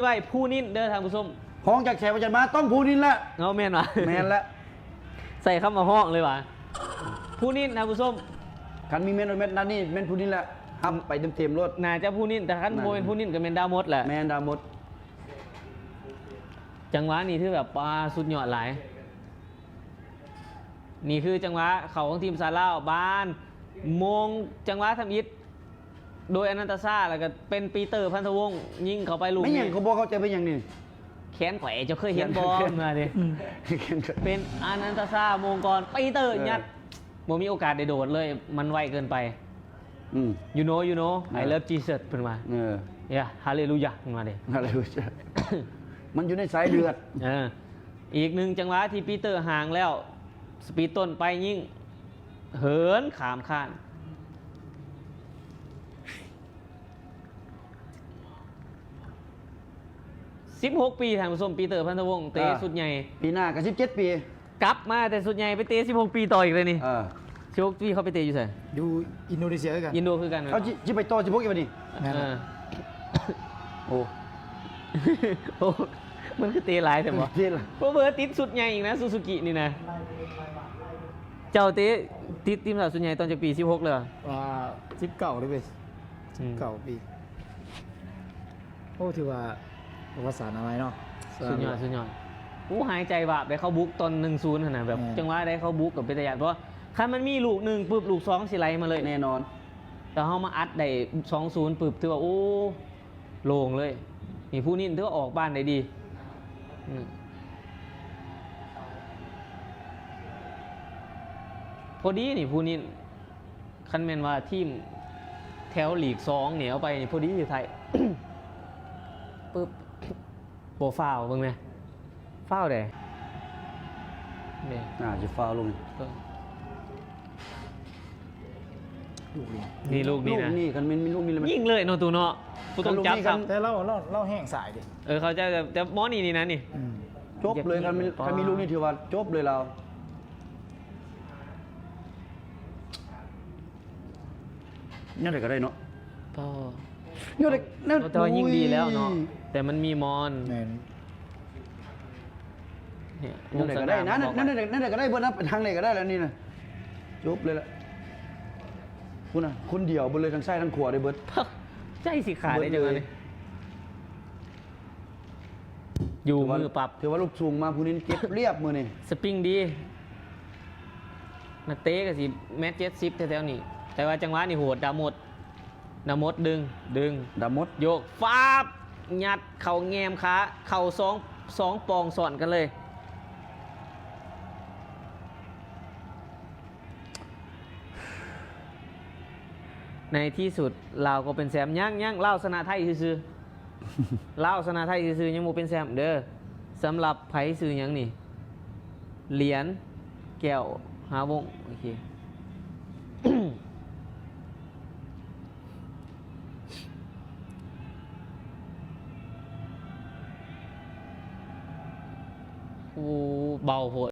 ไว้ผู้นิ่นเด้อทางผู้ชมของจากแฉประจันมาต้องพูนินละเงาแม่นวะแมนละใส่เข้ามาห้องเลยวะผู้นิ่นทางผู้ชมคันมีเมนเม็ดนั่นนี่เมนพูนินละห้ามไปเต็มๆรถน่าจะผู้นิ่นแต่คันน่าโบเป็นผู้นิ่นก็เป็นดาวมดแหละแมนดาวหมดจังหวะนี้ที่แบบปลาสุดยอดหลายนี่คือจังหวะเขาของทีมซาร่าบ้านมงจังหวะทำอิฐ โดยอนันตซาแล้วก็เป็นปีเตอร์พันธวงศ์ยิงเข้าไปลูกไม่อย่างนี้เขาบอกเขาใจเป็นอย่างนี้แขนแขวจะเคยเห็นบอลมาดิแข่งกันเป็นอนันตซามงกรปีเตอร์เออยัดบ่มีโอกาสได้โดดเลย มันไวเกินไปอืม you know you know เอ I อ love Jesus เพิ่นมาเออเย่าฮาเลลูยาเพิ่นมาดิอะไรวะจ๊ะมันอยู่ในสายเลือดเอออีกหนึ่งจังหวะที่ปีเตอร์ห่างแล้ว สปีดต้นไปยิ่ง เหินขามข้าน 16 ปีทางผู้ชมปีเตอร์พันธวงศ์เตะอ่าสุดใหญ่ปีหน้าก็สิบเจ็ดปี กลับมาแต่สุดใหญ่ไปเตะ16 ปีต่ออีกเลยนี่เออชิวปีเขาไปเตะอยู่ไสนอยู่อินโดนีเซียด้วยกันยินโดคือกันเอาจิจิไปต่อจิพกอีกวันนี้แม่นเออโอ้โอ้มันคือเตะหลายแต่บ่เท่ละเพราะเบอร์ติดสุดใหญ่อีกนะซูซูกินี่นะเจ้าเตะติดทีมสาวสุดใหญ่ตอนจากปี 16เลยเหรอว่าสิบเก่าเลยเว้ยอืมเก่าปีโอ้ถือว่า ภาษาอะไรเนาะสุดยอดสุดยอดอู้หายใจบาปได้เข้าบุกตอนหนึ่งศูนย์ขนาดแบบอืมจังหวะได้เข้าบุกกับเป็นตะยานเพราะว่าคันมันมีลูกหนึ่งปึ๊บลูกสองสิไหลมาเลยแน่นอน แต่เขามาอัดได้สองศูนย์ปึ๊บถือว่าโอ้โล่งเลยมีผู้นิ่ถือว่าออกบ้านได้ดีอืมพอดีนี่ผู้นิ่คันแมนว่าทีมแถวลีกสองเนี่ยเอาไปนี่พอดีอยู่ไทยปึ๊บ โปรฟาวล์เบิ่งไหมฟาวล์เด้เนี่ยอ่าจะฟาวลงลูกเรียนนี่ลูกนี่ลูกนะนี่กันมันมีลูกมีอะไรมัน ยิงเลยโนตูเนาะกูต้องจับลูกนี่คกัรับนแต่เราเราเราแห้งสายดิเออเขาจะจะจะมอนี่นี่นะนี่อืมจบเลยกันมีอ๋อ กันมีลูกนี่ถือว่าจบเลยเราเนี่ยเด็กก็ได้เนาะก็ เนี่ยเด็กเนี่ยแต่ว่ายิ่งดีแล้วเนาะแต่มันมีมอนแม่นเนี่ยเนี่ยเด็กก็ได้นะวงสนั่นนามนั่นเด็กนั่นเด็กก็ได้เบิร์นับทางไหนก็ได้แล้วนี่นะจบเลยละคุณน่ะคนเดียวบนเลยทั้งซ้ายทั้งขวาได้เบิร์ดบอกใจสิขาดได้จังเบิดเลเลยยอยู่มือปรับ ถือว่าลูกสูงมาผู้นี้เก็บเรียบมือนี่สปริงดีนักเตะก็สิแมตเจ็ดซิปแถวๆนี้ แต่ว่าจังหวะนี่โหดดาวหมด ดาวหมดดึงดึงดามดโยกฟาบยัดเข่าแงมขาเข่าสองสองปองสอนกันเลย ในที่สุดเราวก็เป็นแซมย่างย่างเล่าวสนาไทยซื่อๆเล่าวสนาไทยซื่อๆยังโมเป็นแซมเด้อสำหรับไผซื้อหยังนี่ เหรียญแก้วหาวงโอเค bầu hội